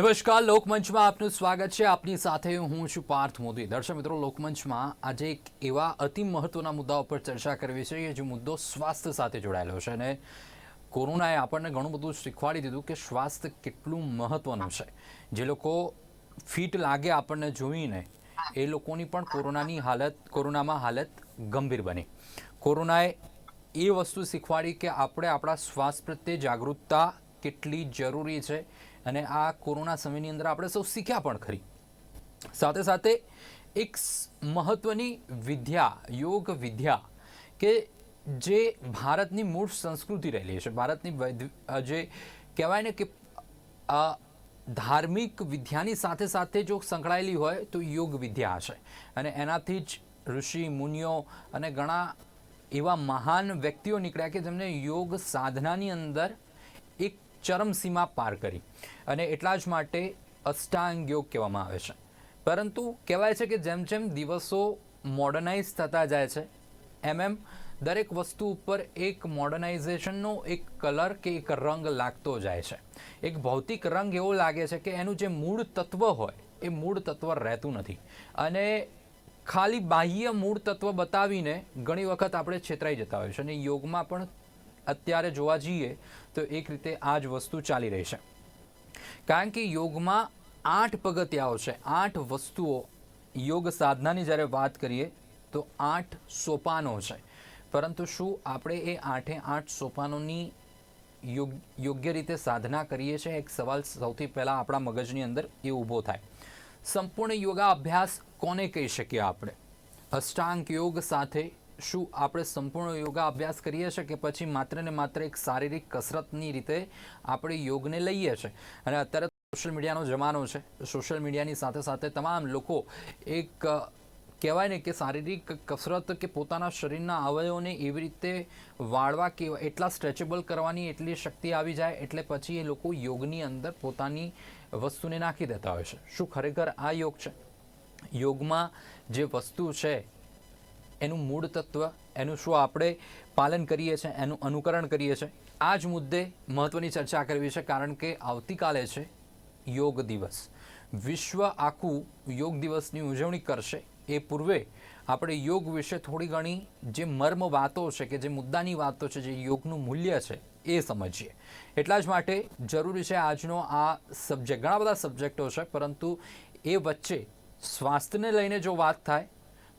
નમસ્કાર, લોકમંચમાં આપનું સ્વાગત છે. આપની સાથે હું છું પાર્થ મોદી. દર્શક મિત્રો, લોકમંચમાં આજે એક એવા અતિ મહત્વના મુદ્દા ઉપર ચર્ચા કરવી છે કે જે મુદ્દો સ્વાસ્થ્ય સાથે જોડાયેલો છે. અને કોરોનાએ આપણને ઘણું બધું શીખવાડી દીધું કે સ્વાસ્થ્ય કેટલું મહત્વનું છે. જે લોકો ફિટ લાગે આપણને જોઈને, એ લોકોની પણ કોરોનાની હાલત, કોરોનામાં હાલત ગંભીર બની. કોરોનાએ એ વસ્તુ શીખવાડી કે આપણે આપણા શ્વાસ પ્રત્યે જાગૃતતા કેટલી જરૂરી છે અને આ કોરોના સમયની અંદર આપણે સૌ શીખ્યા પણ ખરી. સાથે સાથે એક મહત્ત્વની વિદ્યા, યોગ વિદ્યા કે જે ભારતની મૂળ સંસ્કૃતિ રહેલી છે ભારતની જે કહેવાય ને કે ધાર્મિક વિદ્યાની સાથે સાથે જો સંકળાયેલી હોય તો યોગ વિદ્યા હશે. અને એનાથી જ ઋષિ, મુનિઓ અને ઘણા એવા મહાન વ્યક્તિઓ નીકળ્યા કે જેમને યોગ સાધનાની અંદર એક ચરમસીમા પાર કરી અને એટલા જ માટે અષ્ટાંગ યોગ કહેવામાં આવે છે. પરંતુ કહેવાય છે કે જેમ જેમ દિવસો મોડર્નાઇઝ થતા જાય છે, એમ એમ દરેક વસ્તુ ઉપર એક મોડર્નાઇઝેશનનો એક કલર કે એક રંગ લાગતો જાય છે. એક ભૌતિક રંગ એવો લાગે છે કે એનું જે મૂળ તત્વ હોય, એ મૂળ તત્વ રહેતું નથી. અને ખાલી બાહ્ય મૂળ તત્વ બતાવીને ઘણી વખત આપણે છેતરાઈ જતા હોય છે અને યોગમાં પણ અત્યારે જોવા જઈએ તો એક રીતે આ જ વસ્તુ ચાલી રહી છે. કારણ કે યોગમાં આઠ પગથિયાઓ છે, આઠ વસ્તુઓ યોગ સાધનાની જ્યારે વાત કરીએ તો આઠ સોપાનો છે. પરંતુ શું આપણે એ આઠે આઠ સોપાનોની યોગ, યોગ્ય રીતે સાધના કરીએ છીએ? એક સવાલ સૌથી પહેલાં આપણા મગજની અંદર એ ઊભો થાય. સંપૂર્ણ યોગા અભ્યાસ કોને કહી શકીએ આપણે? અષ્ટાંગ યોગ સાથે શું આપણે સંપૂર્ણ યોગા અભ્યાસ કરીએ છીએ કે પછી માત્ર ને માત્ર એક શારીરિક કસરતની રીતે આપણે યોગને લઈએ છીએ? અને અત્યારે સોશિયલ મીડિયાનો જમાનો છે. સોશિયલ મીડિયાની સાથે સાથે તમામ લોકો એક કહેવાય ને કે શારીરિક કસરત કે પોતાના શરીરના અવયવોને એવી રીતે વાળવા કે એટલા સ્ટ્રેચેબલ કરવાની એટલી શક્તિ આવી જાય એટલે પછી એ લોકો યોગની અંદર પોતાની વસ્તુને નાખી દેતા હોય છે. શું ખરેખર આ યોગ છે? યોગમાં જે વસ્તુ છે એનું મૂળ તત્વ, એનું શું આપણે પાલન કરીએ છીએ, એનું અનુકરણ કરીએ છીએ. આ જ મુદ્દે મહત્ત્વની ચર્ચા કરવી છે કારણ કે આવતીકાલે છે યોગ દિવસ. વિશ્વ આખું યોગ દિવસની ઉજવણી કરશે. એ પૂર્વે આપણે યોગ વિશે થોડી ઘણી જે મર્મ વાતો છે કે જે મુદ્દાની વાતો છે, જે યોગનું મૂલ્ય છે, એ સમજીએ. એટલા જ માટે જરૂરી છે આજનો આ સબ્જેક્ટ ઘણા બધા સબ્જેક્ટો છે, પરંતુ એ વચ્ચે સ્વાસ્થ્યને લઈને જો વાત થાય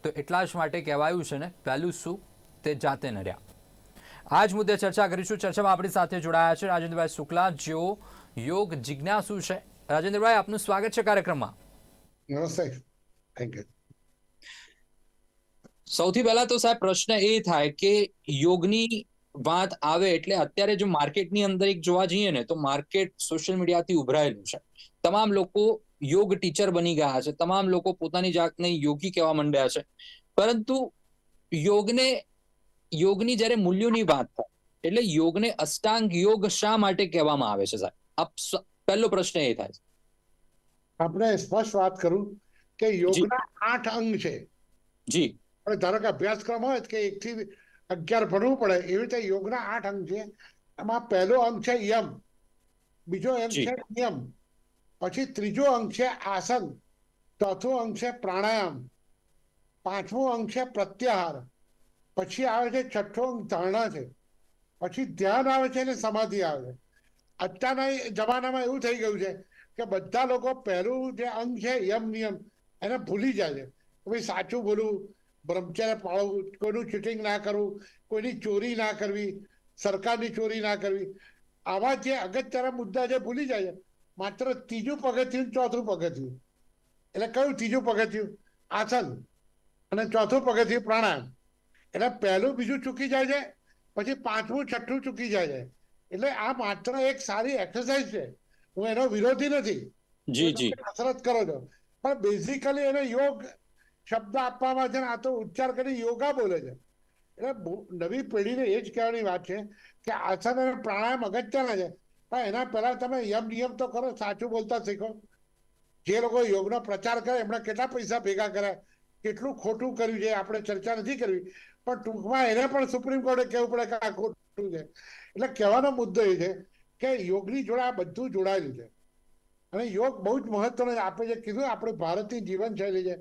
તો એટલા જ માટે કહેવાયું છે ને પહેલું શું? તે જાતે નર્યા આ જ મુદ્દે ચર્ચા કરીશું. ચર્ચામાં આપણી સાથે જોડાયા છે રાજેન્દ્રભાઈ શુક્લા જેઓ યોગ જિજ્ઞાસુ છે. રાજેન્દ્રભાઈ આપનું સ્વાગત છે કાર્યક્રમમાં. નમસ્તે. થેન્ક યુ સૌથી પહેલા તો સાહેબ પ્રશ્ન એ થાય કે યોગની વાત આવે એટલે અત્યારે જો માર્કેટની અંદર એક જોવા જઈએ ને તો માર્કેટ સોશિયલ મીડિયાથી ઉભરાયેલું છે. તમામ લોકો યોગ ટીચર બની ગયા છે તમામ લોકો પોતાની જાતને યોગી કહેવા માંડ્યા છે પરંતુ યોગને યોગની જ્યારે મૂલ્યોની વાત થાય એટલે યોગને અષ્ટાંગ યોગ શા માટે કહેવામાં આવે છે સાહેબ? પહેલો પ્રશ્ન એ થાય છે. આપણે સ્પષ્ટ વાત કરું કે યોગના આઠ અંગ છે. જી. પણ ધારો કે અભ્યાસક્રમ હોય કે એક થી અગિયાર ભણવું પડે એવી રીતે યોગના આઠ અંગ છે. એમાં પહેલો અંગ છે યમ. બીજો અંગ છે નિયમ. પછી ત્રીજો અંગ છે આસન, ચોથો અંગ છે પ્રાણાયામ, પાંચમો અંગ છે પ્રત્યાહાર, પછી આવે છે છઠ્ઠો અંગ ધારણા છે. પછી ધ્યાન આવે છે અને સમાધિ આવે છે. અત્યારના જમાનામાં એવું થઈ ગયું છે કે બધા લોકો પહેલું જે અંગ છે યમ નિયમ, એને ભૂલી જાય છે. ભાઈ સાચું બોલવું બ્રહ્મચર્ય પાળવું કોઈનું ચીટિંગ ના કરવું કોઈની ચોરી ના કરવી, સરકારની ચોરી ના કરવી. આવા જે અગત્યના મુદ્દા છે ભૂલી જાય છે. માત્ર ત્રીજું પગથિયું ચોથું પગથિયું એટલે કયું ત્રીજું પગથિયું આસન. અને ચોથું પગથિયું પ્રાણાયામ. એટલે પહેલું બીજું ચૂકી જાય છે પછી પાંચમું છઠ્ઠું ચૂકી જાય છે. એટલે આ માત્ર એક સારી એક્સરસાઇઝ છે. હું એનો વિરોધી નથી. જી જી. કસરત કરો છો. પણ બેઝિકલી એને યોગ શબ્દ આપવામાં છે આ તો ઉચ્ચાર કરી યોગા બોલે છે. એટલે નવી પેઢીને એ જ કહેવાની વાત છે કે આસન અને પ્રાણાયામ અગત્યના છે. પણ એના પહેલા તમે યમ નિયમ તો કરો સાચું બોલતા શીખો. જે લોકો યોગનો પ્રચાર કરે, એમણે કેટલા પૈસા ભેગા કર્યા, કેટલું ખોટું કર્યું છે, આપણે ચર્ચા નથી કરવી. પણ ટૂંકમાં એને પણ સુપ્રીમ કોર્ટે કહેવું પડે કે આ ખોટું છે. એટલે કહેવાનો મુદ્દો એ છે કે યોગની જોડે આ બધું જોડાયેલું છે. અને યોગ બહુ જ મહત્વનો આપણે જે કીધું, આપણે ભારતની જીવનશૈલી છે.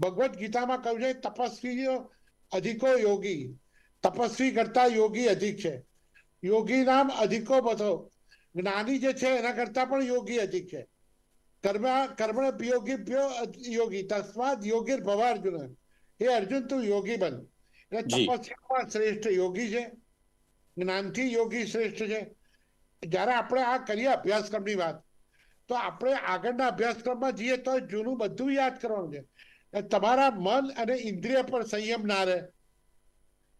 ભગવદ્ ગીતામાં કહ્યું છે, તપસ્વીઓ અધિકો યોગી. તપસ્વી કરતા યોગી અધિક છે. યોગી નામ અધિકો બધો જ્ઞાની જે છે એના કરતા પણ યોગી અધિક છે. કર્મ કર્મણ યોગી પ્યો યોગી તસ્માદ યોગી ભવા અર્જુન હે અર્જુન તું યોગી બન. એટલે. તપસ્યામાં શ્રેષ્ઠ યોગી છે. જ્ઞાનથી યોગી શ્રેષ્ઠ છે. જ્યારે આપણે આ કરીએ અભ્યાસક્રમની વાત તો આપણે આગળના અભ્યાસક્રમમાં જઈએ તો જૂનું બધું યાદ કરવાનું છે. તમારા મન અને ઇન્દ્રિય પર સંયમ ના રહે.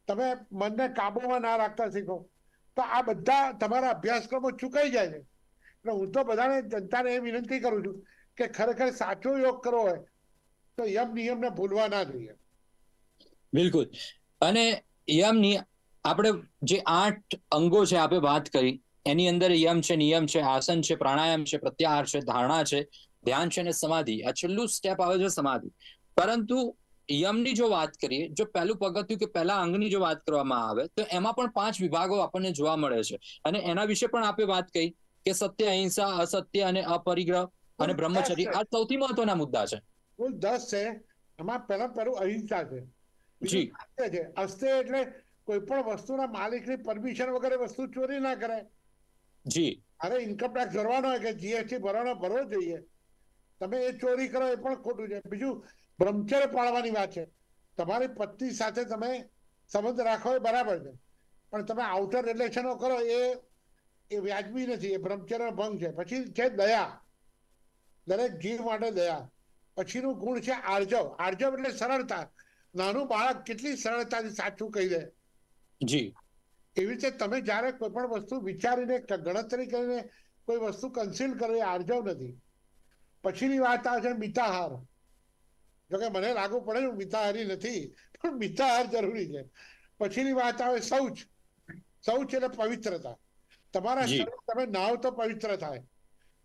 તમે મનને કાબુમાં ના રાખતા શીખો. તો આ બધા તમારા અભ્યાસક્રમો ચૂકાઈ જાય છે. એટલે હું તો બધાને જનતાને એ વિનંતી કરું છું કે ખરેખર સાચો યોગ કરવો હોય તો યમ નિયમને ભૂલવા ના જોઈએ. બિલકુલ. અને યમની આપણે જે આઠ અંગો છે આપણે વાત કરી, એની અંદર યમ છે, નિયમ છે, આસન છે, પ્રાણાયામ છે, પ્રત્યાહાર છે, ધારણા છે, ધ્યાન છે અને સમાધિ. આ છેલ્લું સ્ટેપ આવે છે સમાધિ. પરંતુ યમની જો વાત કરીએ જો પહેલું પગથિયું કે પહેલા અંગની જો વાત કરવામાં આવે તો એમાં પણ પાંચ વિભાગો આપણને જોવા મળે છે. અને એના વિશે પણ આપણે વાત કહી કે સત્ય અહિંસા અસત્ય અને અપરિગ્રહ અને બ્રહ્મચર્ય. આ સૌથી મહત્વના મુદ્દા છે. કુલ દસ છે? એમાં પહેલા પહેલું અહિંસા છે. જી. છે. અસ્તે એટલે કોઈ પણ વસ્તુના માલિકની પરમિશન વગર વસ્તુ ચોરી ના કરાય. જી. અરે ઇન્કમ ટેક્સ ભરવાનો હોય કે જીએસટી ભરવાનો ભરવો જોઈએ. તમે એ ચોરી કરો એ પણ ખોટું છે. બીજું બ્રહ્મચર્ય પાળવાની વાત છે. તમારી પત્ની સાથે તમે સંબંધ રાખો એ બરાબર છે. પણ તમે આઉટર રિલેશનો કરો એ એ વ્યાજબી નથી. એ બ્રહ્મચર્ય ભંગ છે. પછી છે દયા. દરેક જીવ માટે દયા. પછીનું ગુણ છે આર્જવ. આર્જવ એટલે સરળતા. નાનું બાળક કેટલી સરળતાથી સાચું કહી દે. જી. એવી રીતે તમે જ્યારે કોઈ પણ વસ્તુ વિચારીને ગણતરી કરીને કોઈ વસ્તુ કન્સીલ કરવી આર્જવ નથી. પછીની વાત આવે છે મિતાહાર. જોકે મને લાગુ પડે હું મિતાહારી નથી પણ મિતાહાર જરૂરી છે. પછીની વાત આવે શૌચ. શૌચ એટલે પવિત્રતા. તમારા શરીર તમે નાવ તો પવિત્ર થાય.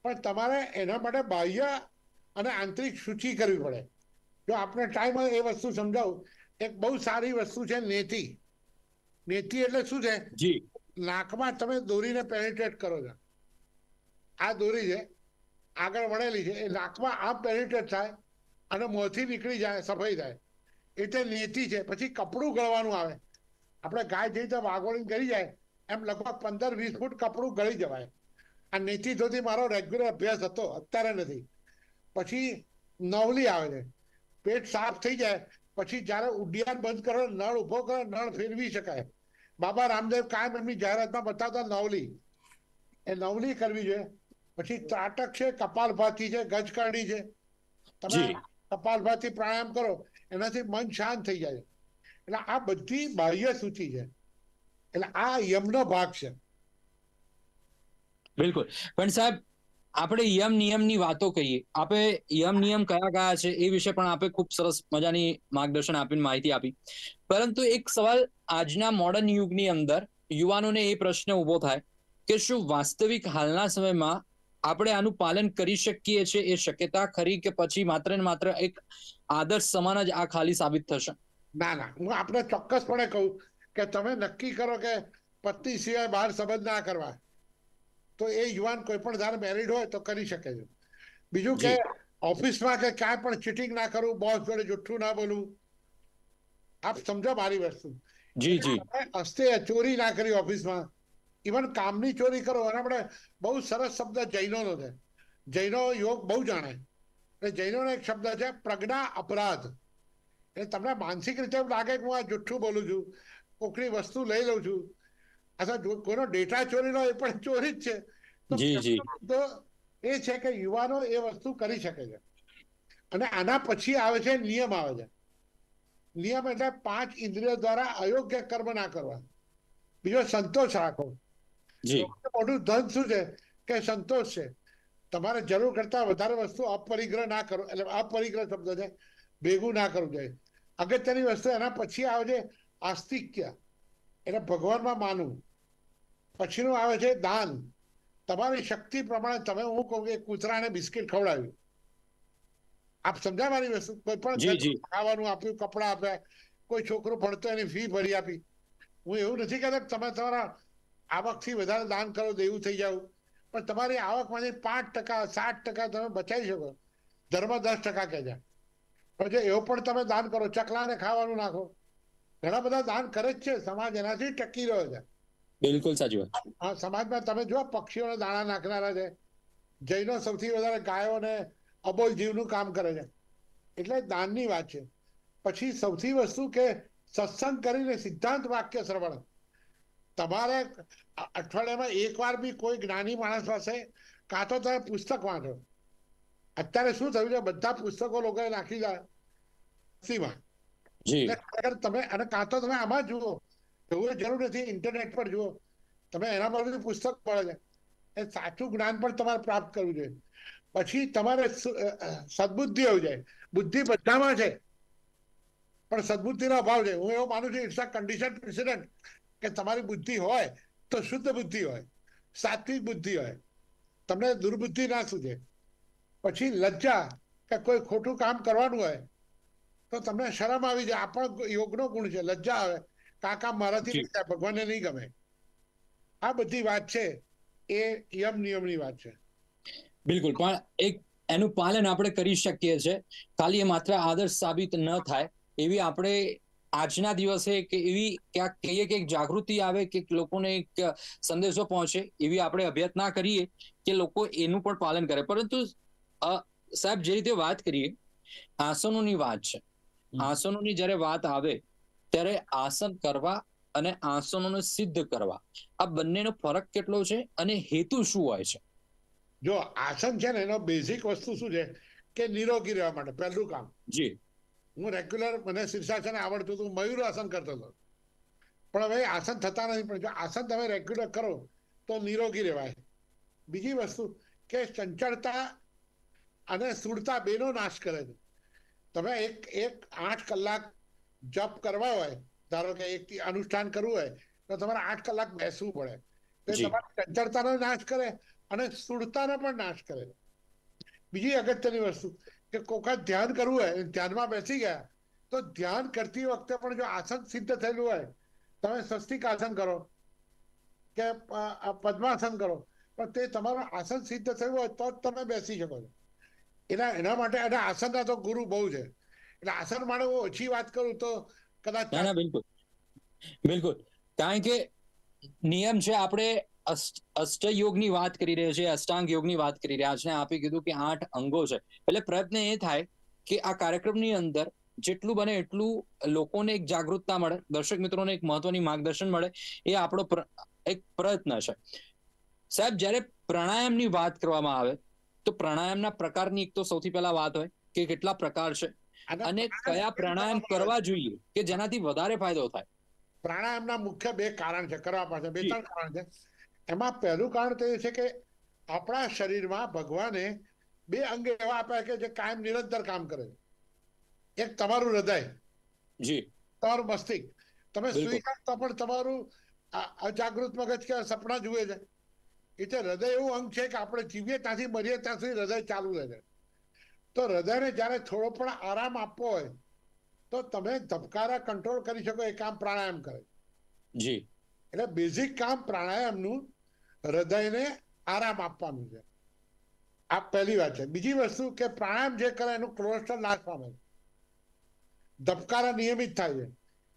પણ તમારે એના માટે બાહ્ય અને આંતરિક શુચિ કરવી પડે. જો આપણે ટાઈમ એ વસ્તુ સમજાવું. એક બહુ સારી વસ્તુ છે નેતી. નેતી એટલે શું છે? નાકમાં તમે દોરીને પેનિટ્રેટ કરો છો. આ દોરી છે આગળ વળેલી છે એ નાકમાં આમ પેનિટ્રેટ થાય અને મોંથી નીકળી જાય, સફાઈ થાય. એટલે નેતી છે. પછી કપડું ગળવાનું આવે. આપણે ગાય જઈ તો વાગોળી ગળી જાય, એમ લગભગ પંદર, વીસ ફૂટ કપડું ગળી જવાય. આ નેતી ધોતી મારો રેગ્યુલર અભ્યાસ હતો, અત્યારે નથી. પછી નવલી આવે છે. પેટ સાફ થઈ જાય. પછી જ્યારે ઉડ્ડયન બંધ કરો, નળ ઊભો કરો, નળ ફેરવી શકાય. બાબા રામદેવ કાયમ એમની જાહેરાતમાં બતાવતા નવલી. એ નવલી કરવી જોઈએ. પછી ત્રાટક છે, કપાલભાતી છે, ગજકરણી છે. તમે. કપાલભાતી પ્રાણાયામ કરો, એનાથી મન શાંત થઈ જાય. એટલે આ બધી બાહ્ય સૂચિ છે. એટલે આ યમનો ભાગ છે. બિલકુલ. પણ સાહેબ, આપણે યમ નિયમની વાતો કહીએ. આપણે યમ નિયમ કયા કયા છે એ વિશે પણ આપણે ખૂબ સરસ મજાની માર્ગદર્શન આપીને માહિતી આપી. પરંતુ એક સવાલ આજના મોડર્ન યુગની અંદર યુવાનોને એ પ્રશ્ન ઊભો થાય કે શું વાસ્તવિક હાલના સમયમાં આપણે આનું પાલન કરી શકીએ છીએ એ શક્યતા ખરી કે પછી માત્ર ને માત્ર એક આદર્શ સમાન જ આ ખાલી સાબિત થશે? ના ના. હું આપણે ચોક્કસપણે કહું કે તમે નક્કી કરો કે પતિ સિવાય બહાર સંબંધ ના કરવા. તો એ યુવાન કોઈ પણ ધારે મેરિડ હોય તો કરી શકે છે. બીજું કે. ઓફિસમાં કે ક્યાંય પણ ચીટિંગ ના કરવું બોસ જોડે જુઠ્ઠું ના બોલવું આપ સમજો મારી વસ્તુ. જી જી. હસ્તે ચોરી ના કરી ઓફિસમાં. ઇવન કામની ચોરી કરો અને આપણે બહુ સરસ શબ્દ જૈનોનો છે. જૈનો યોગ બહુ જાણે. એટલે જૈનોનો એક શબ્દ છે પ્રજ્ઞા અપરાધ. એટલે તમને માનસિક રીતે એમ લાગે કે હું આ જુઠ્ઠું બોલું છું કોકની વસ્તુ લઈ લઉં છું. અથવા કોઈનો ડેટા ચોરી એ પણ ચોરી જ છે. તો એ છે કે યુવાનો એ વસ્તુ કરી શકે છે. અને આના પછી આવે છે નિયમ આવે છે. નિયમ એટલે પાંચ ઇન્દ્રિયો દ્વારા અયોગ્ય કર્મ ના કરવા. બીજો સંતોષ રાખો. મોટું ધન શું છે? કે સંતોષ છે. તમારે જરૂર કરતા વધારે વસ્તુ અપરિગ્રહ ના કરો. એટલે અપરિગ્રહ શબ્દ છે. ભેગું ના કરવું જોઈએ. અગત્યની વસ્તુ એના પછી આવે છે આસ્તિક્ય. એટલે ભગવાનમાં માનવું. પછીનું આવે છે દાન. તમારી શક્તિ પ્રમાણે તમે હું કહું કે કૂતરાને બિસ્કિટ ખવડાવ્યું. આપ સમજ્યા મારી વસ્તુ? કોઈ પણ. ખાવાનું આપ્યું કપડાં આપ્યા કોઈ છોકરો ભણતો એની ફી ભરી આપી. હું એવું નથી કહેતો તમે તમારા આવકથી વધારે દાન કરો દેવું થઈ જાવ. પણ તમારી આવકમાંથી પાંચ ટકા સાત ટકા તમે બચાવી શકો. ધર્મ દસ ટકા કહેજા પણ જો એવો પણ તમે દાન કરો ચકલાને ખાવાનું નાખો. ઘણા બધા દાન કરે જ છે. સમાજ એનાથી ટકી રહ્યો છે. બિલકુલ સાચી વાત. આ સમાજમાં તમે જુઓ પક્ષીઓને દાણા નાખનારા છે. જૈનો સૌથી વધારે ગાયોને અબોલ જીવનું કામ કરે છે. એટલે દાનની વાત છે. પછી સૌથી વસ્તુ કે સત્સંગ કરીને સિદ્ધાંત વાક્ય શ્રવણ. તમારે અઠવાડિયામાં એકવાર બી કોઈ જ્ઞાની માણસ પાસે કાં તો તમે પુસ્તક વાંચો. અત્યારે શું થયું છે? બધા પુસ્તકો લોકોએ નાખી જાય તમે અને કાં તો તમે આમાં જુઓ. એવું જરૂર નથી ઇન્ટરનેટ પર જુઓ. તમે એના પર પુસ્તક મળે છે. એ સાચું જ્ઞાન પણ તમારે પ્રાપ્ત કરવું જોઈએ. પછી તમારે સદબુદ્ધિ હોવી જાય બુદ્ધિ બધામાં છે. પણ સદબુદ્ધિનો અભાવ છે. હું એવું માનું છું ઇટ્સ અ કન્ડિશન પ્રેસિડન્ટ કે તમારી બુદ્ધિ હોય તો શુદ્ધ બુદ્ધિ હોય સાત્વિક બુદ્ધિ હોય. તમને દુર્બુદ્ધિ ના સૂજે. પછી લજ્જા કે કોઈ ખોટું કામ કરવાનું હોય તો તમને શરમ આવી જાય. આ પણ યોગનો ગુણ છે. લજ્જા આવે. કાકા મારાથી નહીં થાય, ભગવાનને નહીં ગમે. આ બધી વાત છે. એ યમ નિયમની વાત છે. બિલકુલ. પણ એક એનું પાલન આપણે કરી શકીએ છીએ. ખાલી એ માત્ર આદર્શ સાબિત ન થાય એવી આપણે આજના દિવસે કે એવી ક્યાંક કહીએ કે એક જાગૃતિ આવે કે લોકોને એક સંદેશો પહોંચે એવી આપણે અભ્યર્થના કરીએ કે લોકો એનું પણ પાલન કરે. પરંતુ સાહેબ જે રીતે વાત કરીએ આસનોની વાત છે. આસનોની જ્યારે વાત આવે ત્યારે આસન કરવા અને આસનોને સિદ્ધ કરવા આ બંનેનો ફરક કેટલો છે અને હેતુ શું હોય છે? જો આસન છે ને એનો બેઝિક વસ્તુ શું છે? કે નિરોગી રહેવા માટે પહેલું કામ. જી. હું રેગ્યુલર મને શીર્ષાસન આવડતું હતું મયુર આસન કરતો હતો. પણ હવે આસન થતા નથી પણ જો આસન તમે રેગ્યુલર કરો તો નિરોગી રહેવાય. બીજી વસ્તુ કે ચંચળતા અને સ્થૂળતા બેનો નાશ કરે છે. તમે એક એક આઠ કલાક જપ કરવા હોય ધારો કે એક અનુષ્ઠાન કરવું હોય તો તમારે આઠ કલાક બેસવું પડે. તે તમારી ચંચળતાનો નાશ કરે અને સ્થૂળતાનો પણ નાશ કરે. બીજી અગત્યની વસ્તુ કે કોક ધ્યાન કરવું હોય, ધ્યાનમાં બેસી ગયા, તો ધ્યાન કરતી વખતે પણ જો આસન સિદ્ધ થયેલું હોય, તમે સ્વસ્તિક આસન કરો કે પદ્માસન કરો, પણ તે તમારું આસન સિદ્ધ થયું હોય તો જ તમે બેસી શકો છો. એના એના માટે અને આસનના તો ગુરુ બહુ છે. એટલે આસન માટે હું ઓછી વાત કરું તો કદાચ બિલકુલ. બિલકુલ. કારણ કે નિયમ છે, આપણે અષ્ટયોગની વાત કરી રહ્યો છે અષ્ટાંગ યોગની વાત કરી રહ્યા છે આપે કીધું કે આઠ અંગો છે. એટલે પ્રયત્ન એ થાય કે આ કાર્યક્રમની અંદર જેટલું બને એટલું લોકોને એક જાગૃતતા મળે દર્શક મિત્રોને એક મહત્વની માર્ગદર્શન મળે એ આપણો એક પ્રયત્ન છે. સાહેબ જ્યારે પ્રાણાયામની વાત કરવામાં આવે તો પ્રાણાયામના પ્રકારની એક તો સૌથી પહેલા વાત હોય કે કેટલા પ્રકાર છે અને કયા પ્રાણાયામ કરવા જોઈએ કે જેનાથી વધારે ફાયદો થાય? પ્રાણાયામના મુખ્ય બે કારણ છે કરવા પાસે બે ત્રણ કારણ છે. એમાં પહેલું કારણ તો એ છે કે આપણા શરીરમાં ભગવાને બે અંગ એવા આપ્યા કે જે કાયમ નિરંતર કામ કરે છે. એક તમારું હૃદય જી. તમારું મસ્તિષ્ક. તમે સ્વીકારતા પણ તમારું અજાગૃત મગજ કે સપના જુએ છે. એટલે હૃદય એવું અંગ છે કે આપણે જીવીએ ત્યાંથી મરીએ ત્યાં સુધી હૃદય ચાલુ રહે છે. તો હૃદયને જ્યારે થોડો પણ આરામ આપવો હોય તો તમે ધબકારા કંટ્રોલ કરી શકો એ કામ પ્રાણાયામ કરે. જી. એટલે બેઝિક કામ પ્રાણાયામનું હૃદયને આરામ આપવાનું છે. આ પહેલી વાત છે. બીજી વસ્તુ કે પ્રાણાયામ જે કરે એનું કોલેસ્ટ્રોલ નાશ પામે છે. ધબકારા નિયમિત થાય છે.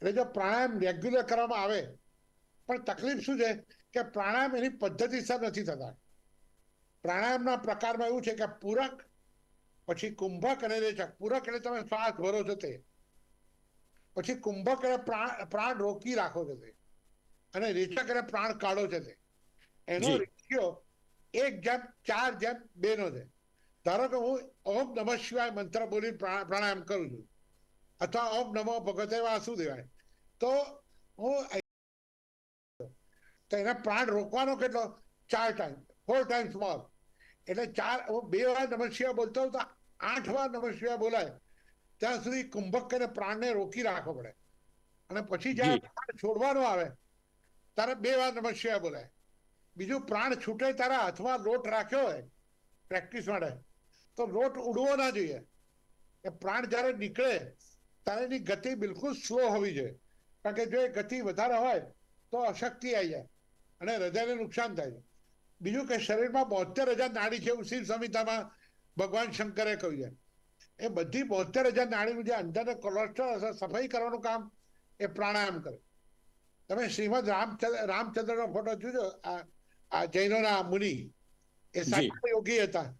એટલે જો પ્રાણાયામ રેગ્યુલર કરવામાં આવે, પણ તકલીફ શું છે? કે પ્રાણાયામ એની પદ્ધતિસર નથી થતા. પ્રાણાયામના પ્રકારમાં એવું છે કે પૂરક, પછી કુંભક અને રેચક. પૂરક એટલે તમે શ્વાસ ભરો છો તે. પછી કુંભક એટલે પ્રાણ પ્રાણ રોકી રાખો છો તે. અને રેચક એટલે પ્રાણ કાઢો છે તે. એનો. રેશિયો એક જેમ ચાર જેમ બે નો છે. ધારો કે હું ઓમ નમઃ શિવાય મંત્ર બોલી પ્રા- પ્રાણાયામ કરું છું. અથવા ઓમ નમો ભગવતે વાસુદેવાય તો હું તો એના પ્રાણ રોકવાનો કેટલો? ચાર ટાઈમ ફોર ટાઈમ્સ મોર એટલે ચાર હું બે વાર નમઃ શિવાય બોલતો તો આઠ વાર નમઃ શિવાય બોલાય. ત્યાં સુધી કુંભક કરીને પ્રાણને રોકી રાખવો પડે. અને પછી જ્યારે પ્રાણ છોડવાનો આવે ત્યારે બે વાર નમઃ શિવાય બોલાય. બીજું પ્રાણ છૂટે તારા હાથમાં લોટ રાખ્યો હોય પ્રેક્ટિસ માટે, તો લોટ ઉડવો ના જોઈએ. એ પ્રાણ જ્યારે નીકળે, ત્યારે એની ગતિ બિલકુલ સ્લો હોવી જોઈએ. કારણ કે જો એ ગતિ વધારે હોય, તો અશક્તિ આવી જાય અને હૃદયને નુકસાન થાય છે. બીજું કે શરીરમાં બોતેર હજાર નાડી છે એવું શિવ સંહિતામાં ભગવાન શંકરે કહ્યું છે. એ બધી બોતેર હજાર નાડીનું જે અંદરને કોલેસ્ટ્રોલ સફાઈ કરવાનું કામ, એ પ્રાણાયામ કરે. તમે શ્રીમદ રામચંદ્ર, રામચંદ્રનો ફોટો જોજો, આ આ જૈનોના મુનિ એ સાચા યોગી હતા.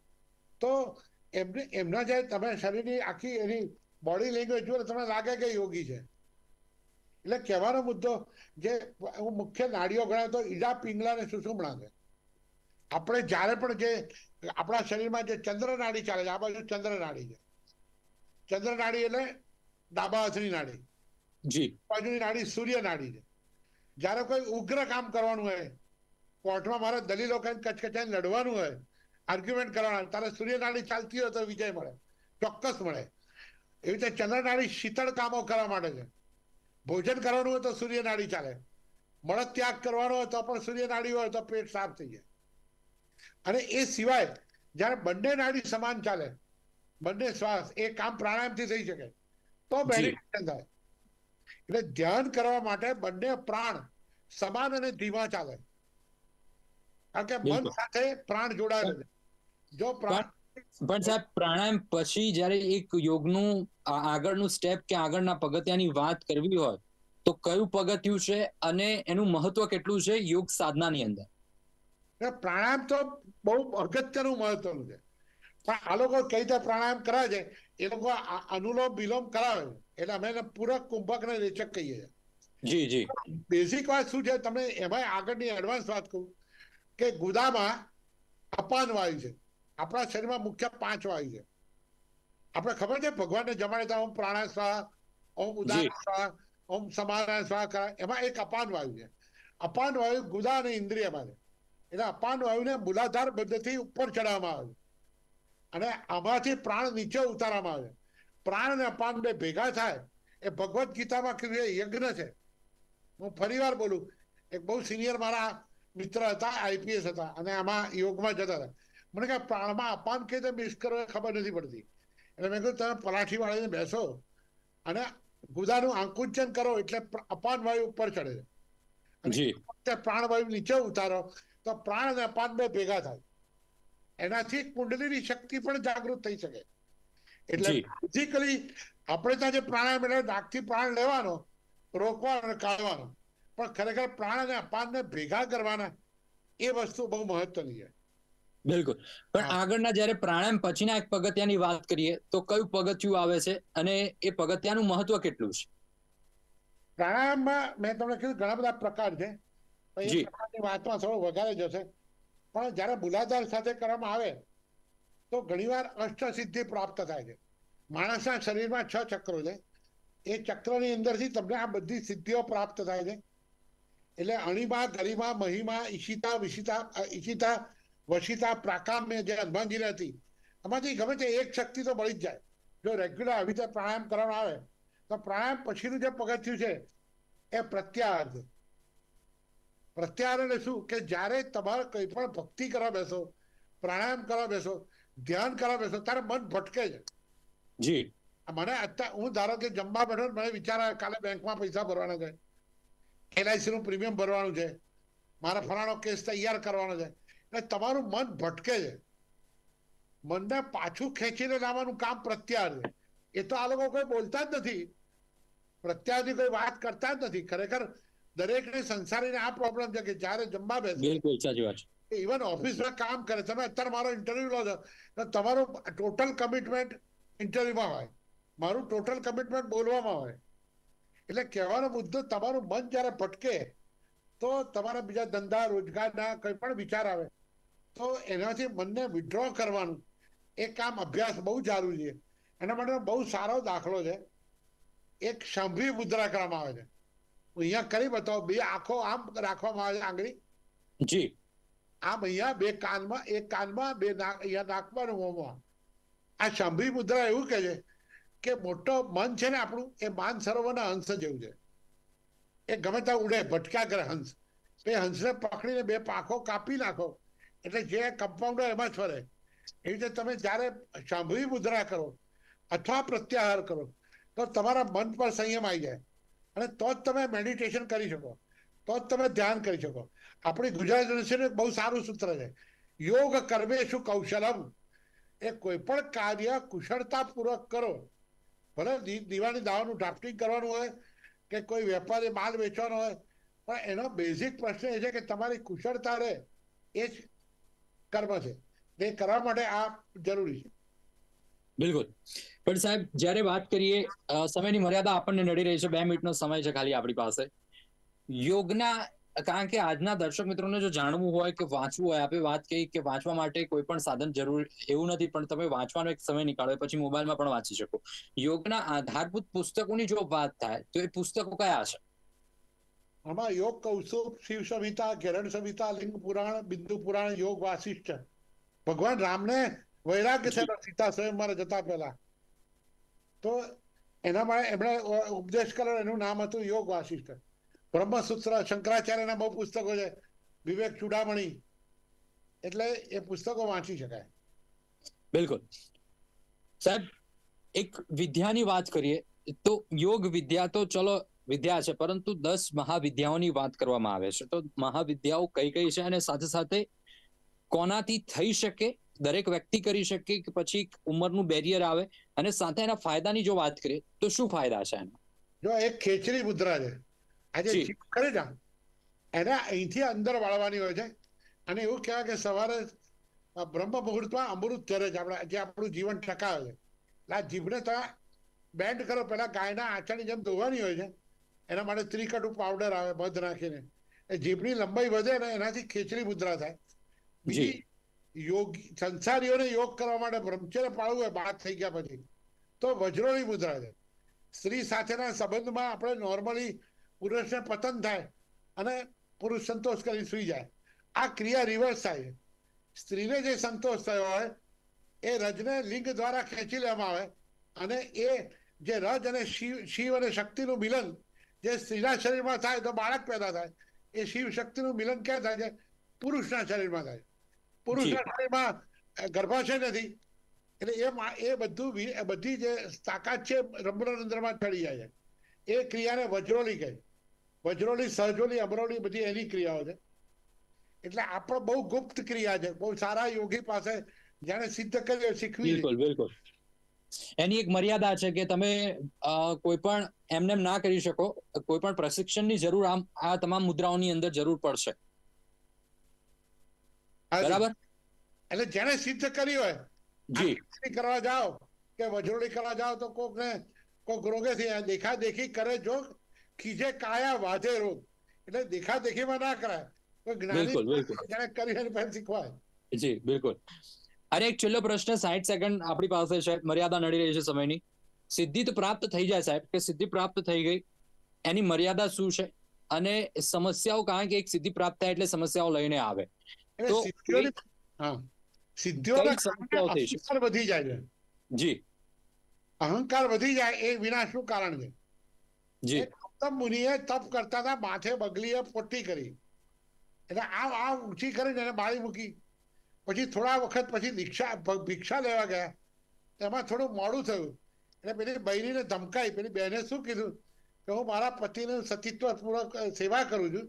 તો એમને એમના જે તમે શરીરની આખી એની બોડી લેંગ્વેજ જુઓ તમને લાગે કે યોગી છે. એટલે કહેવાનો મુદ્દો જે હું મુખ્ય નાડીઓ ગણાય તો ઈડા પિંગલા અને સુષુમણા છે. આપણે જ્યારે પણ જે આપણા શરીરમાં જે ચંદ્ર નાડી ચાલે છે આ બાજુ ચંદ્ર નાડી છે. ચંદ્ર નાડી એટલે ડાબા હાથની નાડી. જી. બાજુની નાડી સૂર્ય નાડી છે. જ્યારે કોઈ ઉગ્ર કામ કરવાનું હોય કોર્ટમાં મારે દલીલો કઈ કચકચાઈને લડવાનું હોય આર્ગ્યુમેન્ટ કરવાના તારે સૂર્ય ચાલતી હોય તો વિજય મળે ચોક્કસ મળે. એવી રીતે ચંદ્રનાળી શીતળ કામો કરવા માટે છે. ભોજન કરવાનું હોય તો સૂર્યનાળી ચાલે. મળદ ત્યાગ કરવાનો હોય તો પણ સૂર્યનાળી હોય તો પેટ સાફ થઈ જાય. અને એ સિવાય જ્યારે બંને નાડી સમાન ચાલે બંને શ્વાસ એ કામ પ્રાણાયામથી થઈ શકે તો મેડિટેશન થાય. એટલે ધ્યાન કરવા માટે બંને પ્રાણ સમાન અને ધીમા ચાલે. કારણ કે મન સાથે પ્રાણ જોડાયેલા છે. જો પ્રાણ પણ સાહેબ પ્રાણાયામ પછી જ્યારે એક યોગનું આગળનું સ્ટેપ કે આગળના પગથિયાની વાત કરવી હોય તો કયું પગથિયું છે અને એનું મહત્વ કેટલું છે યોગ સાધનાની અંદર? પ્રાણાયામ તો બહુ અગત્યનું મહત્વનું છે. પણ આ લોકો કઈ રીતે પ્રાણાયામ કરાવે છે એ લોકો અનુલોમ વિલોમ કરાવે એટલે અમે એને પૂરક કુંભક ને રેચક કહીએ છીએ. જી જી. બેઝિક વાત શું છે? તમને એમાં આગળની એડવાન્સ વાત કહું. કે ગુદામાં અપાન વાયુ છે. આપણા શરીરમાં મુખ્ય પાંચ વાયુ છે. આપણે ખબર છે? ભગવાનને જમાડે તો ઓમ પ્રાણાય સ્વાહા ઓમ ઉદાહરણ ઓમ સમારાય સ્વાહા કરાય. એમાં એક અપાન વાયુ છે. અપાન વાયુ ગુદા અને ઇન્દ્રિયમાં છે એટલે અપાન વાયુને મૂલાધાર પદ્ધતિ ઉપર ચડાવવામાં આવે અને આમાંથી પ્રાણ નીચે ઉતારવામાં આવે પ્રાણ અને અપાન બે ભેગા થાય. એ ભગવદ્ ગીતામાં કીધું એ યજ્ઞ છે. હું ફરી વાર બોલું. એક બહુ સિનિયર મારા મિત્ર હતા આઈપીએસ હતા અને આમાં યોગમાં જતા હતા. મને કહે પ્રાણમાં અપાન કઈ રીતે મિસ કરો ખબર નથી પડતી. એટલે મેં કહ્યું તમે પલાઠી વાળીને બેસો અને ગુદાનું આંકુંચન કરો એટલે અપાન વાયુ ઉપર ચડે. છે પ્રાણવાયુ નીચે ઉતારો તો પ્રાણ અને અપાન બે ભેગા થાય. એનાથી કુંડલીની શક્તિ પણ જાગૃત થઈ શકે. એટલે ફિઝિકલી આપણે ત્યાં જે પ્રાણાયામ એટલે નાકથી પ્રાણ લેવાનો રોકવાનો અને કાઢવાનો. પણ ખરેખર પ્રાણ અને અપાનને ભેગા કરવાના એ વસ્તુ બહુ મહત્વની છે. બિલકુલ. પણ આગળના જ્યારે પ્રાણાયામ પછીના એક પગથિયાની વાત કરીએ તો કયું પગથિયું આવે છે અને એ પગથિયાનું મહત્વ કેટલું છે? પ્રાણાયામમાં મેં તમને કીધું ઘણા બધા પ્રકાર છે. એ પ્રકારની વાતમાં થોડો વધારે જશે. પણ જ્યારે મૂલાધાર સાથે કરવામાં આવે તો ઘણીવાર અષ્ટસિદ્ધિ પ્રાપ્ત થાય છે. માણસના શરીરમાં છ ચક્રો છે. એ ચક્રની અંદરથી તમને આ બધી સિદ્ધિઓ પ્રાપ્ત થાય છે. એટલે અણીમાં ગરિમા મહિમા ઈશિતા વિશિતા ઈશિતા વશિતા પ્રાકામ્ય જે હનુમાનજી હતી એમાંથી ગમે તે એક શક્તિ તો મળી જ જાય. જો રેગ્યુલર આવી રીતે પ્રાણાયામ કરવામાં આવે તો પ્રાણાયામ પછીનું જે પગથિયું છે એ પ્રત્યાહાર પ્રત્યાહાર એટલે શું? કે જ્યારે તમારે કંઈ પણ ભક્તિ કરવા બેસો પ્રાણાયામ કરવા બેસો ધ્યાન કરવા બેસો ત્યારે મન ભટકે છે. જી. મને અત્યારે હું ધારો કે જમવા બેઠો મને વિચાર આવે કાલે બેંકમાં પૈસા ભરવાના છે. એલઆઈસી નું પ્રીમિયમ ભરવાનું છે. મારા ફલાણો કેસ તૈયાર કરવાનો છે. એટલે તમારું મન ભટકે છે. મનને પાછું ખેંચીને લાવવાનું કામ પ્રત્યાર છે. એ તો આ લોકો કોઈ બોલતા જ નથી. પ્રત્યાહારની કોઈ વાત કરતા જ નથી. ખરેખર દરેકને સંસારીને આ પ્રોબ્લેમ છે કે જ્યારે જમવા બેસે. બિલકુલ સાચી વાત છે. ઇવન ઓફિસમાં કામ કરે. તમે અત્યારે મારો ઇન્ટરવ્યુ લો છો તો તમારું ટોટલ કમિટમેન્ટ ઇન્ટરવ્યુમાં હોય. મારું ટોટલ કમિટમેન્ટ બોલવામાં હોય. એટલે કહેવાનો મુદ્દો તમારું મન જ્યારે ભટકે તો તમારા બીજા ધંધા રોજગારના કંઈ પણ વિચાર આવે તો એનાથી મનને વિડ્રો કરવાનું એ કામ અભ્યાસ બહુ જરૂરી છે. એના માટે બહુ સારો દાખલો છે. એક સંભી મુદ્રા કરવામાં આવે છે. હું અહીંયા કરી બતાવો બે આંખો આમ રાખવામાં આવે છે આંગળી. જી. આમ અહીંયા બે કાનમાં એક કાનમાં બે નાક અહીંયા નાકમાં આ શાંભવી મુદ્રા એવું કહે છે કે મોટો મન છે ને આપણું, એ માન સરોવરના હંસ જેવું છે. એ ગમે ત્યાં ઉડે ભટકા કરે હંસ. એ હંસને પકડીને બે પાંખો કાપી નાખો. એટલે જે કમ્પાઉન્ડર એમાં જ ફરે. એવી રીતે તમે જ્યારે સાંભળી મુદ્રા કરો, અથવા પ્રત્યાહાર કરો, તો તમારા મન પર સંયમ આવી જાય. અને તો જ તમે મેડિટેશન કરી શકો. તો જ તમે ધ્યાન કરી શકો. આપણી ગુજરાત યુનિવર્સિટીનું બહુ સારું સૂત્ર છે. યોગ કરવે શું કૌશલમ. એ કોઈ પણ કાર્ય કુશળતાપૂર્વક કરો. ભલે દીવાની દાવાનું ડ્રાફ્ટિંગ કરવાનું હોય કે કોઈ વેપારી માલ વેચવાનો હોય, પણ એનો બેઝિક પ્રશ્ન એ છે કે તમારી કુશળતા રહે, એ જ કર્મ છે. તે કરવા માટે આ જરૂરી છે. બિલકુલ. પણ સાહેબ, જ્યારે વાત કરીએ સમયની મર્યાદા આપણને નડી રહી છે, બે મિનિટનો સમય છે ખાલી આપણી પાસે. યોગના કારણ કે આજના દર્શક મિત્રોને જો જાણવું હોય કે વાંચવું હોય આપણે વાત કહી કે વાંચવા માટે કોઈ પણ સાધન જરૂર એવું નથી, પણ તમે વાંચવાનો એક સમય નીકાળો, પછી મોબાઈલમાં પણ વાંચી શકો. યોગના આધારભૂત પુસ્તકોની જો વાત થાય, તો એ પુસ્તકો કયા છે? આમાં યોગ કૌશુબ શિવ સંહિતા કેરણ સંહિતા, લિંગ પુરાણ, બિંદુ પુરાણ, યોગ, વાસિષ્ઠ. ભગવાન રામને વૈરાગ્ય થયેલો સીતા સ્વયંવર જતા પહેલા. તો એના માટે એમણે ઉપદેશ કરેલો, એનું નામ હતું યોગ, વાસિષ્ઠ. બ્રહ્મસૂત્ર શંકરાચાર્યના બહુ પુસ્તકો છે. વિવેક ચૂડામણી. એટલે એ પુસ્તકો વાંચી શકાય. બિલકુલ. સાહેબ એક વિદ્યાની વાત કરીએ તો યોગ વિદ્યા તો ચલો વિદ્યા છે પરંતુ દસ મહાવિદ્યાઓની વાત કરવામાં આવે છે. તો મહાવિદ્યાઓ કઈ કઈ છે અને સાથે સાથે કોનાથી થઈ શકે દરેક વ્યક્તિ કરી શકે કે પછી ઉંમરનું બેરિયર આવે? અને સાથે એના ફાયદાની જો વાત કરીએ તો શું ફાયદા છે એના? જો એક ખેંચરી મુદ્રા છે. આજે જી. કરે ને? એને અહીંથી અંદર વાળવાની હોય છે. અને એવું કહેવાય કે સવારે બ્રહ્મ મુહૂર્તમાં અમૃત ચરે છે. આપણે જે આપણું જીવન ટકાવે છે. એટલે આ જીભને તમે બેન્ડ કરો. પહેલા ગાયના આંચળની જેમ ધોવાની હોય છે. એના માટે ત્રિકટુ પાવડર આવે બધ નાખીને. એ જીભની લંબાઈ વધે ને એનાથી ખેંચરી મુદ્રા થાય. બીજી યોગી સંસારીઓને યોગ કરવા માટે બ્રહ્મચર્ય પાળવું હોય બાદ થઈ ગયા પછી તો વજ્રોની મુદ્રા છે. સ્ત્રી સાથેના સંબંધમાં આપણે નોર્મલી પુરુષને પતન થાય અને પુરુષ સંતોષ કરી સુઈ જાય. આ ક્રિયા રિવર્સ થાય સ્ત્રીને જે સંતોષ થયો હોય એ રજને લિંગ દ્વારા ખેંચી લેવામાં આવે અને એ જે રજ અને શિવ શિવ અને શક્તિનું મિલન જે સ્ત્રીના શરીરમાં થાય તો બાળક પેદા થાય. એ શિવ શક્તિનું મિલન ક્યાં થાય છે? પુરુષના શરીરમાં થાય. પુરુષના શરીરમાં ગર્ભાશય નથી. એટલે એ એ બધું બધી જે તાકાત છે રંભ્રરંધ્રમાં ચડી જાય છે. એ ક્રિયાને વજ્રોલી કહે વજ્રોલી સહજોલી અમરોલી બધી એની ક્રિયાઓ છે. એટલે આ બહુ ગુપ્ત ક્રિયા છે. બહુ સારા યોગી પાસે જેને સિદ્ધ કર્યો શીખવી બિલકુલ બિલકુલ. એની એક મર્યાદા છે કે તમે કોઈ પણ એમને ના કરી શકો કોઈ પણ પ્રશિક્ષણની જરૂર આમ આ તમામ મુદ્રાઓની અંદર જરૂર પડશે. બરાબર? એટલે જેને સિદ્ધ કરી હોય જી. કરવા જાઓ કે વજરોડી કરવા જાઓ તો કોકને કોક રોગેથી આ દેખા દેખી કરે જો ખીજે કાયા વાજે રોગ. એટલે દેખા દેખીમાં ના કરાય. જ્ઞાની બિલકુલ. કરી હોય એને શીખવાય જી બિલકુલ. અને એક છેલ્લો પ્રશ્ન સાઠ સેકન્ડ આપણી પાસે છે મર્યાદા નડી રહી છે સમયની. સિદ્ધિ તો પ્રાપ્ત થઈ જાય સાહેબ કે સિદ્ધિ પ્રાપ્ત થઈ ગઈ. એની મર્યાદા શું છે? અને સમસ્યાઓ કારણ કે એક સિદ્ધિ પ્રાપ્ત થાય એટલે સમસ્યાઓ લઈને આવે. તો? અહંકાર વધી જાય છે. જી. અહંકાર વધી જાય એ વિનાશનું કારણ છે. જી. ગૌતમ મુનિએ તપ કરતા હતા માથે બગલીએ પોટી કરી. એટલે આ આ ઊંચી કરીને એને બાળી મૂકી. પછી થોડા વખત પછી દીક્ષા ભિક્ષા લેવા ગયા. એમાં થોડું મોડું થયું. એટલે પેલી બહેરીને ધમકાઈ. પેલી બહેને શું કીધું? કે હું મારા પતિનું સતીત્વ પૂર્વક સેવા કરું છું.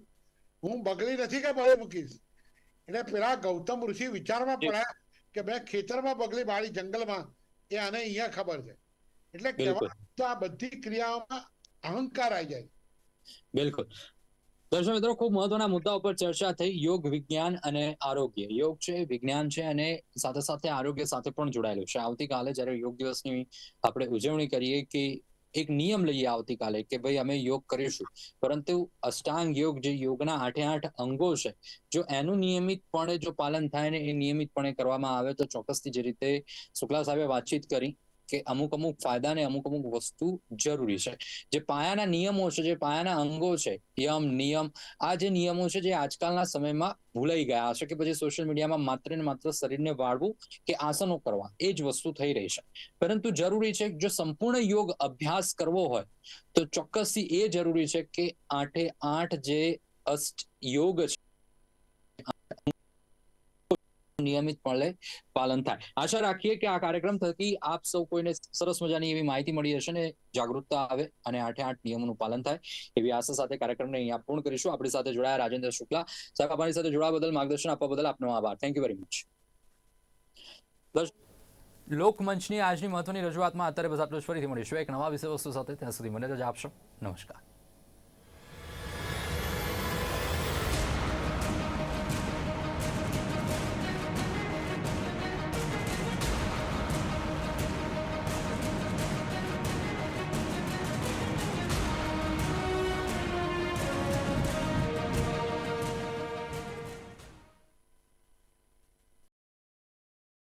હું બગલી નથી કે બળી મૂકીશ. એટલે પેલા ગૌતમ ઋષિ વિચારમાં પડ્યા કે મેં ખેતરમાં બગલી બાળી જંગલમાં. એ આને અહીંયા ખબર છે. એટલે તો આ બધી ક્રિયાઓમાં અહંકાર આવી જાય. બિલકુલ. દર્શક મિત્રો, ખૂબ મહત્વના મુદ્દા ઉપર ચર્ચા થઈ. યોગ, વિજ્ઞાન અને આરોગ્ય. યોગ છે, વિજ્ઞાન છે અને સાથે સાથે આરોગ્ય સાથે પણ જોડાયેલું છે. આવતીકાલે જ્યારે યોગ દિવસની આપણે ઉજવણી કરીએ કે એક નિયમ લઈએ આવતીકાલે કે ભાઈ અમે યોગ કરીશું. પરંતુ અષ્ટાંગ યોગ જે યોગના આઠે આઠ અંગો છે, જો એનું નિયમિતપણે જો પાલન થાય ને એ નિયમિતપણે કરવામાં આવે તો ચોક્કસથી જે રીતે શુક્લા સાહેબે વાતચીત કરી કે અમુક અમુક ફાયદા ને અમુક અમુક વસ્તુ જરૂરી છે. જે પાયાના નિયમો છે, જે પાયાના અંગો છે, યમ, નિયમ, આ જે નિયમો છે, જે આજકાલના સમયમાં ભૂલાઈ ગયા છે કે પછી સોશિયલ મીડિયામાં માત્ર ને માત્ર શરીરને વાળવું કે આસનો કરવા, એ જ વસ્તુ થઈ રહી છે. પરંતુ જરૂરી છે જો સંપૂર્ણ યોગ અભ્યાસ કરવો હોય, તો ચોક્કસથી એ જરૂરી છે કે આઠે આઠ જે અષ્ટ યોગ છે નિયમિતપણે પાલન થાય. આશા રાખીએ કે આ કાર્યક્રમ થકી આપ સૌ કોઈને સરસ મજાની એવી માહિતી મળી હશે ને જાગૃતતા આવે અને આઠે આઠ નિયમોનું પાલન થાય એવી આશા સાથે કાર્યક્રમને અહીંયા પૂર્ણ કરીશું. આપણી સાથે જોડાયા રાજેન્દ્ર શુક્લા. સાહેબ, આપણી સાથે જોડાવા બદલ માર્ગદર્શન આપવા બદલ આપનો આભાર. થેન્ક યુ વેરી મચ લોકમંચની આજની મહત્વની રજૂઆતમાં અત્યારે બસ આપણે ફરીથી મળીશું એક નવા વિષય વસ્તુ સાથે. ત્યાં સુધી મને રજા આપશો. નમસ્કાર.